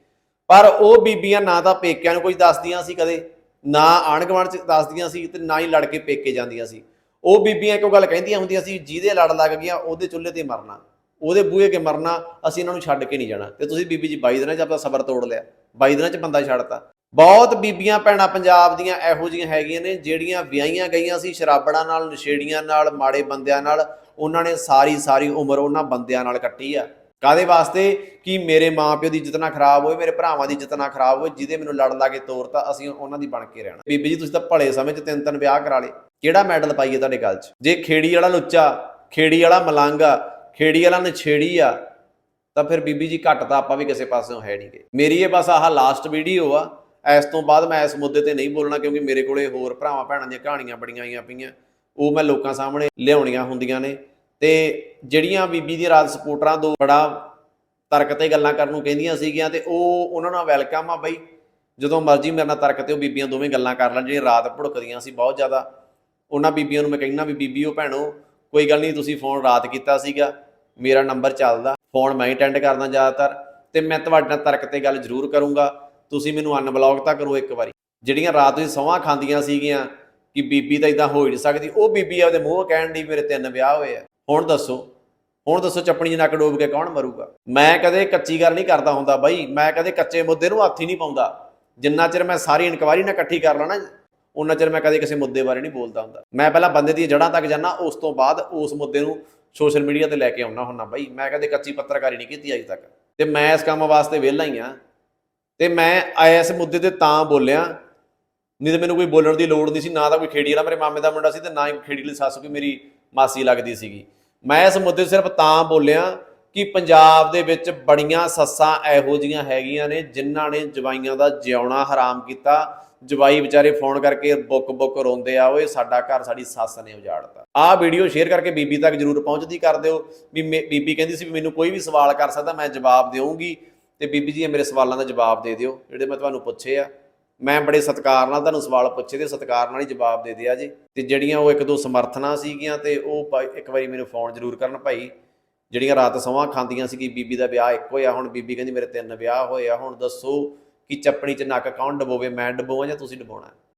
ਪਰ ਉਹ ਬੀਬੀਆਂ ਨਾ ਤਾਂ ਪੇਕਿਆਂ ਨੂੰ ਕੁਝ ਦੱਸਦੀਆਂ ਸੀ ਕਦੇ, ਨਾ ਆਣ ਗੁਆਂਢ ਚ ਦੱਸਦੀਆਂ ਸੀ ਤੇ ਨਾ ਹੀ ਲੜ ਕੇ ਪੇਕੇ ਜਾਂਦੀਆਂ ਸੀ। ਉਹ ਬੀਬੀਆਂ ਇੱਕੋ ਗੱਲ ਕਹਿੰਦੀਆਂ ਹੁੰਦੀਆਂ ਸੀ, ਜਿਹਦੇ ਲੜ ਲੱਗ ਗਿਆ ਉਹਦੇ ਚੁੱਲ੍ਹੇ ਤੇ ਮਰਨਾ। ਉਹਦੇ ਬੂਹੇ ਕੇ ਮਰਨਾ, ਅਸੀਂ ਇਹਨਾਂ ਨੂੰ ਛੱਡ ਕੇ ਨਹੀਂ ਜਾਣਾ। ਤੇ ਤੁਸੀਂ ਬੀਬੀ ਜੀ 22 ਦਿਨਾਂ 'ਚ ਆਪਣਾ ਸਬਰ ਤੋੜ ਲਿਆ। 22 ਦਿਨਾਂ 'ਚ ਬੰਦਾ ਛੱਡਤਾ। ਬਹੁਤ ਬੀਬੀਆਂ ਭੈਣਾਂ ਪੰਜਾਬ ਦੀਆਂ ਇਹੋ ਜਿਹੀਆਂ ਹੈਗੀਆਂ ਨੇ, ਜਿਹੜੀਆਂ ਵਿਆਹੀਆਂ ਗਈਆਂ ਸੀ ਸ਼ਰਾਬੜਾਂ ਨਾਲ, ਨਸ਼ੇੜੀਆਂ ਨਾਲ, ਮਾੜੇ ਬੰਦਿਆਂ ਨਾਲ, ਉਹਨਾਂ ਨੇ ਸਾਰੀ ਸਾਰੀ ਉਮਰ ਉਹਨਾਂ ਬੰਦਿਆਂ ਨਾਲ ਕੱਟੀ ਆ। ਕਾਦੇ ਵਾਸਤੇ? ਕਿ ਮੇਰੇ ਮਾਪਿਓ ਦੀ ਇੱਜ਼ਤ ਨਾ ਖਰਾਬ ਹੋਏ ਮੇਰੇ ਭਰਾਵਾਂ ਦੀ ਇੱਜ਼ਤ ਨਾ ਖਰਾਬ ਹੋਏ ਜਿਹਦੇ ਮੈਨੂੰ ਲੜ ਲਾ ਕੇ ਤੋਰਤਾ, ਅਸੀਂ ਉਹਨਾਂ ਦੀ ਬਣ ਕੇ ਰਹਿਣਾ। ਬੀਬੀ ਜੀ, ਤੁਸੀਂ ਤਾਂ ਭਲੇ ਸਮੇਂ 'ਚ ਤਿੰਨ ਤਿੰਨ ਵਿਆਹ ਕਰਾ ਲਏ। ਕਿਹੜਾ ਮੈਡਲ ਪਾਈਏ ਤੁਹਾਡੇ ਗੱਲ 'ਚ? ਜੇ ਖੇੜੀ ਵਾਲਾ ਲੁੱਚਾ, ਖੇੜੀ ਵਾਲਾ ਮਲੰਗਾ ਖੇੜੀ ਵਾਲਾ ਨਛੇੜੀ ਆ, ਤਾਂ ਫਿਰ ਬੀਬੀ ਜੀ ਘੱਟ ਤਾਂ ਆਪਾਂ ਵੀ ਕਿਸੇ ਪਾਸਿਓਂ ਹੈ ਨਹੀਂਗੇ। ਮੇਰੀ ਇਹ ਬਸ ਆਹ ਲਾਸਟ ਵੀਡੀਓ ਆ। ਇਸ ਤੋਂ ਬਾਅਦ ਮੈਂ ਇਸ ਮੁੱਦੇ ਤੇ ਨਹੀਂ ਬੋਲਣਾ ਕਿਉਂਕਿ ਮੇਰੇ ਕੋਲੇ ਹੋਰ ਭਰਾਵਾਂ ਭੈਣਾਂ ਦੀਆਂ ਕਹਾਣੀਆਂ ਬੜੀਆਂ ਆਈਆਂ ਪਈਆਂ। ਉਹ ਮੈਂ ਲੋਕਾਂ ਸਾਹਮਣੇ ਲਿਆਉਣੀਆਂ ਹੁੰਦੀਆਂ ਨੇ। ਤੇ ਜਿਹੜੀਆਂ ਬੀਬੀ ਦੀ ਰਾਤ ਸਪੋਰਟਰਾਂ ਤੋਂ ਬੜਾ ਤਰਕ ਤੇ ਗੱਲਾਂ ਕਰਨ ਨੂੰ ਕਹਿੰਦੀਆਂ ਸੀਗੀਆਂ ਤੇ ਉਹ ਉਹਨਾਂ ਨਾਲ ਵੈਲਕਮ ਆ ਬਈ। ਜਦੋਂ ਮਰਜ਼ੀ ਮੇਰੇ ਨਾਲ ਤਰਕ ਤੇ ਉਹ ਬੀਬੀਆਂ ਦੋਵੇਂ ਗੱਲਾਂ ਕਰ ਲੈਣ, ਜਿਹੜੀਆਂ ਰਾਤ ਭੁੜਕਦੀਆਂ ਸੀ ਬਹੁਤ ਜ਼ਿਆਦਾ। ਉਹਨਾਂ ਬੀਬੀਆਂ ਨੂੰ ਮੈਂ ਕਹਿੰਦਾ ਵੀ ਬੀਬੀਓ ਭੈਣੋ, ਕੋਈ ਗੱਲ ਨਹੀਂ, ਤੁਸੀਂ ਫੋਨ ਰਾਤ ਕੀਤਾ ਸੀਗਾ, ਮੇਰਾ ਨੰਬਰ ਚੱਲਦਾ। ਫੋਨ ਮੈਂ ਹੀ ਅਟੈਂਡ ਕਰਦਾ ਜ਼ਿਆਦਾਤਰ ਤੇ ਮੈਂ ਤੁਹਾਡੇ ਨਾਲ ਤਰਕ ਤੇ ਗੱਲ ਜ਼ਰੂਰ ਕਰੂੰਗਾ। ਤੁਸੀਂ ਮੈਨੂੰ ਅਨਬਲੌਕ ਤਾਂ ਕਰੋ ਇੱਕ ਵਾਰੀ। ਜਿਹੜੀਆਂ ਰਾਤ ਤੁਸੀਂ ਸੌਂਹਾਂ ਖਾਂਦੀਆਂ ਸੀਗੀਆਂ ਕਿ ਬੀਬੀ ਤਾਂ ਇਦਾਂ ਹੋ ਹੀ ਨਹੀਂ ਸਕਦੀ, ਉਹ ਬੀਬੀ ਆਪਦੇ ਮੂੰਹ ਕਹਿਣ ਦੀ ਮੇਰੇ ਤਿੰਨ ਵਿਆਹ ਹੋਏ ਆ। ਹੁਣ ਦੱਸੋ ਹੁਣ ਦੱਸੋ ਚੱਪਣੀ 'ਚ ਨੱਕ ਡੋਬ ਕੇ ਕੌਣ ਮਰੂਗਾ? ਮੈਂ ਕਦੇ ਕੱਚੀ ਗੱਲ ਨਹੀਂ ਕਰਦਾ ਹੁੰਦਾ ਬਾਈ, ਮੈਂ ਕਦੇ ਕੱਚੇ ਮੁੱਦੇ ਨੂੰ ਹੱਥ ਹੀ ਨਹੀਂ ਪਾਉਂਦਾ। ਜਿੰਨਾ ਚਿਰ ਮੈਂ ਸਾਰੀ ਇਨਕੁਆਇਰੀ ਨਾ ਇਕੱਠੀ ਕਰ ਲਾਂ ਨਾ ਉਹਨਾਂ ਚਿਰ ਮੈਂ ਕਦੇ ਕਿਸੇ ਮੁੱਦੇ ਬਾਰੇ ਨਹੀਂ ਬੋਲਦਾ ਹੁੰਦਾ। ਮੈਂ ਪਹਿਲਾਂ ਬੰਦੇ ਦੀਆਂ ਜੜ੍ਹਾਂ ਤੱਕ ਜਾਣਾ ਉਸ ਤੋਂ ਬਾਅਦ ਉਸ ਮੁੱਦੇ ਨੂੰ ਸੋਸ਼ਲ ਮੀਡੀਆ ਤੇ ਲੈ ਕੇ ਆਉਣਾ ਹੁੰਦਾ ਬਾਈ। ਮੈਂ ਕਦੇ ਕੱਚੀ ਪੱਤਰਕਾਰੀ ਨਹੀਂ ਕੀਤੀ ਅਜੇ ਤੱਕ। ਤੇ ਮੈਂ ਇਸ ਕੰਮ ਵਾਸਤੇ ਵਿਹਲਾ ਹੀ ਆ ਤੇ ਮੈਂ ਇਸ ਮੁੱਦੇ ਤੇ ਤਾਂ ਬੋਲਿਆ, ਨਹੀਂ ਤਾਂ ਮੈਨੂੰ ਕੋਈ ਬੋਲਣ ਦੀ ਲੋੜ ਨਹੀਂ ਸੀ, ਨਾ ਤਾਂ ਕੋਈ ਖੇੜੀ ਵਾਲਾ ਮੇਰੇ ਮਾਮੇ ਦਾ ਮੁੰਡਾ ਸੀ ਤੇ ਨਾ ਹੀ ਖੇੜੀ ਵਾਲੀ ਸੱਸ ਕੋਈ ਮੇਰੀ ਮਾਸੀ ਲੱਗਦੀ ਸੀਗੀ। ਮੈਂ ਇਸ ਮੁੱਦੇ ਤੇ ਸਿਰਫ ਤਾਂ ਬੋਲਿਆ ਕਿ ਪੰਜਾਬ ਦੇ ਵਿੱਚ ਬੜੀਆਂ ਸੱਸਾਂ ਇਹੋ ਜੀਆਂ ਹੈਗੀਆਂ ਨੇ ਜਿਨ੍ਹਾਂ ਨੇ ਜਵਾਈਆਂ ਦਾ ਜਿਉਣਾ ਹਰਾਮ ਕੀਤਾ ਜਵਾਈ ਵਿਚਾਰੇ ਫੋਨ ਕਰਕੇ ਬੁੱਕ ਬੁੱਕ ਰੋਂਦੇ ਆ, ਓਏ ਸਾਡਾ ਘਰ, ਸਾਡੀ ਸੱਸ ਨੇ ਉਜਾੜਤਾ। ਆਹ ਵੀਡੀਓ ਸ਼ੇਅਰ ਕਰਕੇ ਬੀਬੀ ਤੱਕ ਜਰੂਰ ਪਹੁੰਚਦੀ ਕਰ ਦਿਓ। ਵੀ ਮੇ- ਬੀਬੀ ਕਹਿੰਦੀ ਸੀ ਵੀ ਮੈਨੂੰ ਕੋਈ ਵੀ ਸਵਾਲ ਕਰ ਸਕਦਾ, ਮੈਂ ਜਵਾਬ ਦੇਵਾਂਗੀ ਤੇ ਬੀਬੀ ਜੀ ਮੇਰੇ ਸਵਾਲਾਂ ਦਾ ਜਵਾਬ ਦੇ ਦਿਓ, ਜਿਹੜੇ ਮੈਂ ਤੁਹਾਨੂੰ ਪੁੱਛੇ ਆ। ਮੈਂ ਬੜੇ ਸਤਿਕਾਰ ਨਾਲ ਤੁਹਾਨੂੰ ਸਵਾਲ ਪੁੱਛੇ ਤੇ ਸਤਿਕਾਰ ਨਾਲ ਹੀ ਜਵਾਬ ਦੇ ਦਿਆ ਜੀ। ਤੇ ਜਿਹੜੀਆਂ ਉਹ ਇੱਕ ਦੋ ਸਮਰਥਨਾਂ ਸੀਗੀਆਂ ਤੇ ਉਹ ਇੱਕ ਵਾਰੀ ਮੈਨੂੰ ਫੋਨ ਜ਼ਰੂਰ ਕਰਨ ਭਾਈ। ਜਿਹੜੀਆਂ ਰਾਤ ਸੌਂਹਾਂ ਖਾਂਦੀਆਂ ਸੀ ਕਿ ਬੀਬੀ ਦਾ ਵਿਆਹ ਇੱਕੋ ਆ ਹੁਣ ਬੀਬੀ ਕਹਿੰਦੀ ਮੇਰੇ ਤਿੰਨ ਵਿਆਹ ਹੋਏ ਆ, ਹੁਣ ਦੱਸੋ। ਕਿ ਚੱਪਣੀ 'ਚ ਨੱਕ ਕੌਣ ਡਬੋਵੇ ਮੈਂ ਡਬੋਵਾਂ ਜਾਂ ਤੁਸੀਂ ਡਬੋਣਾ?